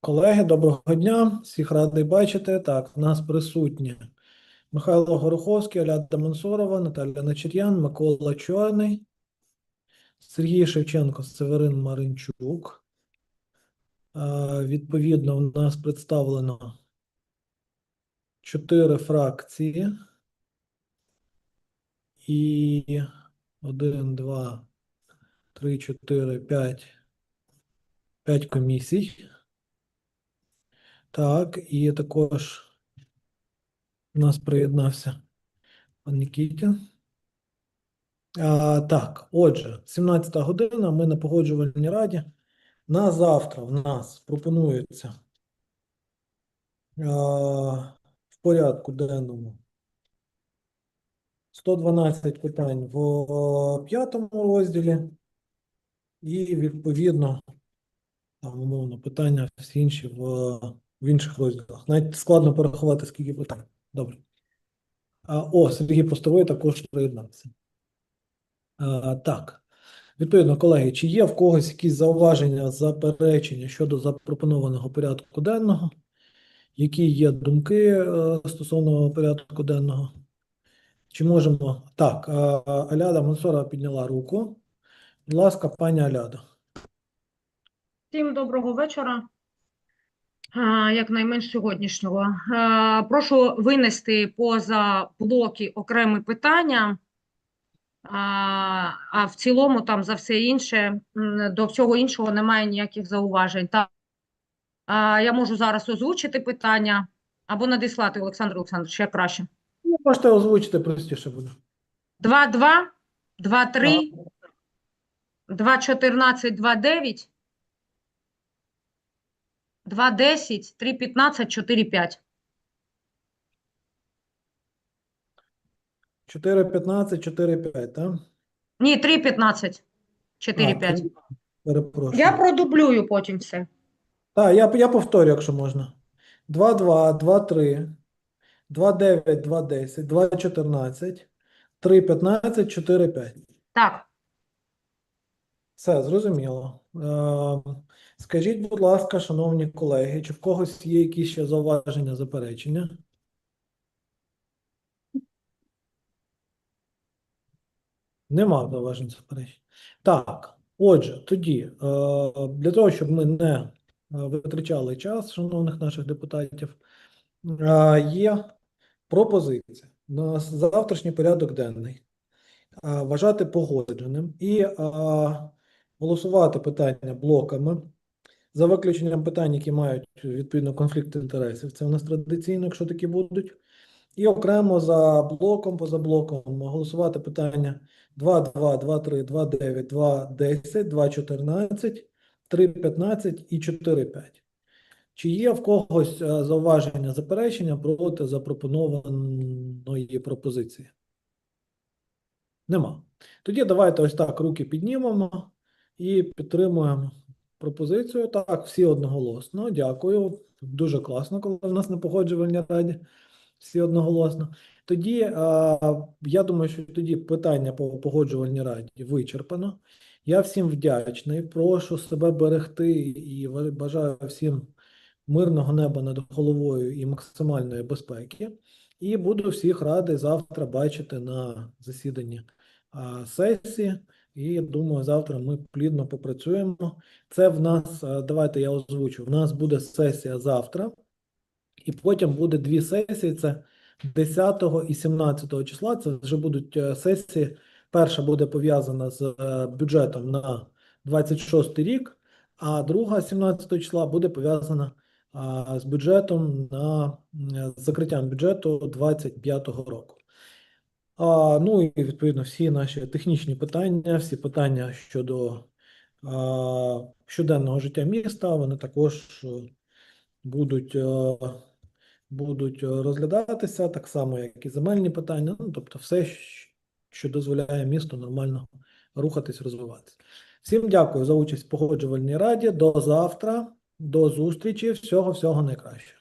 Колеги, доброго дня. Всіх радий бачити. Так, в нас присутні Михайло Гороховський, Оляда Мансорова, Наталя Начер'ян, Микола Чорний, Сергій Шевченко, Северин Маринчук. Відповідно, в нас представлено чотири фракції. І один, два, три, чотири, п'ять. П'ять комісій. Так, і також у нас приєднався пан Нікітін. А, так, отже, 17 година, ми на погоджувальній раді. На завтра в нас пропонується а, в порядку денному 112 питань в п'ятому розділі. І відповідно, там, умовно, питання всі інші в, в інших розділах. Навіть складно порахувати, скільки питань. Добре. О, Сергій Постовой також приєднався. Так. Відповідно, колеги, чи є в когось якісь зауваження, заперечення щодо запропонованого порядку денного? Які є думки е, стосовно порядку денного? Чи можемо. Так, Аляда Мансора підняла руку. Будь ласка, пані Аляда. Всім доброго вечора. Якнайменш сьогоднішнього. Прошу винести поза блоки окремі питання, а, в цілому там за все інше, до всього іншого немає ніяких зауважень. Так, я можу зараз озвучити питання або надіслати Олександр Олександрович, як краще. Ну, Можете озвучити, простіше буде. 2-2, 2-3, 2-14, 2-9, 2-10, 3-15, 4-5. 4.15, 4.5, так? Ні, 3-15, А, 4-5. три- Перепрошую. Я продублюю потім все. Так, я, я повторю, якщо можна. 2-2, 2-3, 2-9, 2-10, 2-14, 3-15, 4-5. Так, Все, зрозуміло. Е, скажіть, будь ласка, шановні колеги, чи в когось є якісь ще зауваження, заперечення? Нема зауважень, заперечень. Так, отже, тоді, е, для того, щоб ми не е, витрачали час, шановних наших депутатів, є пропозиція на завтрашній порядок денний вважати погодженим і е, голосувати питання блоками за виключенням питань, які мають відповідно конфлікт інтересів. Це у нас традиційно, якщо такі будуть. І окремо за блоком, поза блоком голосувати питання 2, 2, 2, 3, 2, 9, 2, 10, 2, 14, 3, 15 і 4, 5. Чи є в когось е, зауваження, заперечення проти запропонованої пропозиції? Нема. Тоді давайте ось так руки піднімемо і підтримуємо пропозицію. Так, всі одноголосно. Дякую. Дуже класно, коли в нас на погоджувальній раді. Всі одноголосно. Тоді, я думаю, що тоді питання по погоджувальній раді вичерпано. Я всім вдячний. Прошу себе берегти і бажаю всім мирного неба над головою і максимальної безпеки. І буду всіх радий завтра бачити на засіданні сесії. І думаю, завтра ми плідно попрацюємо. Це в нас, е, давайте я озвучу. В нас буде сесія завтра, і потім буде дві сесії. Це 10 і 17 числа. Це вже будуть е, сесії. Перша буде пов'язана з е, бюджетом на 26 рік, а друга 17 числа буде пов'язана з бюджетом на з закриттям бюджету 25 року. А, ну і відповідно всі наші технічні питання, всі питання щодо а, щоденного життя міста, вони також е, будуть, е, будуть е, розглядатися так само, як і земельні питання. Ну, тобто, все, що дозволяє місту нормально рухатись, розвиватися. Всім дякую за участь в погоджувальній раді. До завтра, до зустрічі. Всього всього найкращого.